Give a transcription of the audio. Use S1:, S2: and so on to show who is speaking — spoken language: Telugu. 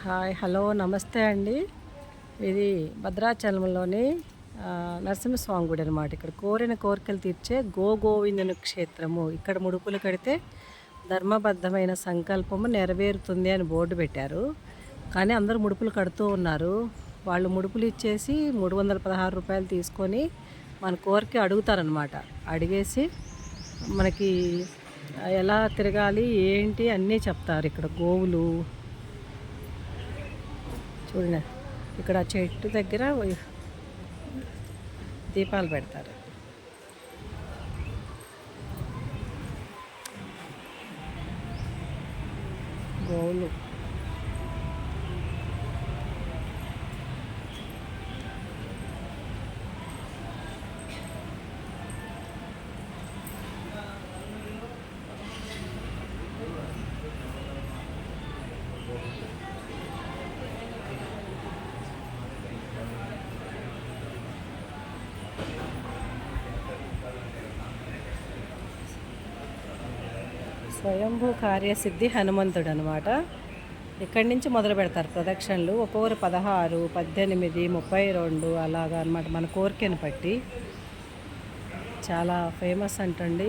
S1: హాయ్ హలో నమస్తే అండి. ఇది భద్రాచలంలోని నరసింహస్వామి గుడి అనమాట ఇక్కడ కోరిన కోరికలు తీర్చే గో గోవిందుని క్షేత్రము. ఇక్కడ ముడుపులు కడితే ధర్మబద్ధమైన సంకల్పము నెరవేరుతుంది అని బోర్డు పెట్టారు. కానీ అందరూ ముడుపులు కడుతూ ఉన్నారు. వాళ్ళు ముడుపులు ఇచ్చేసి మూడు వందల పదహారు రూపాయలు తీసుకొని మన కోరిక అడుగుతారనమాట అడిగేసి మనకి ఎలా తిరగాలి ఏంటి అన్నీ చెప్తారు ఇక్కడ గోవులు చూడండి. ఇక్కడ చెట్టు దగ్గర దీపాలు పెడతారు. గోవులు. స్వయంభూ కార్యసిద్ధి హనుమంతుడు అనమాట ఇక్కడి నుంచి మొదలు పెడతారు ప్రదక్షిణలు. ఒక్కొక్కరు పదహారు పద్దెనిమిది ముప్పై రెండు అలాగా అనమాట మన కోరికను బట్టి. చాలా ఫేమస్ అంటండి.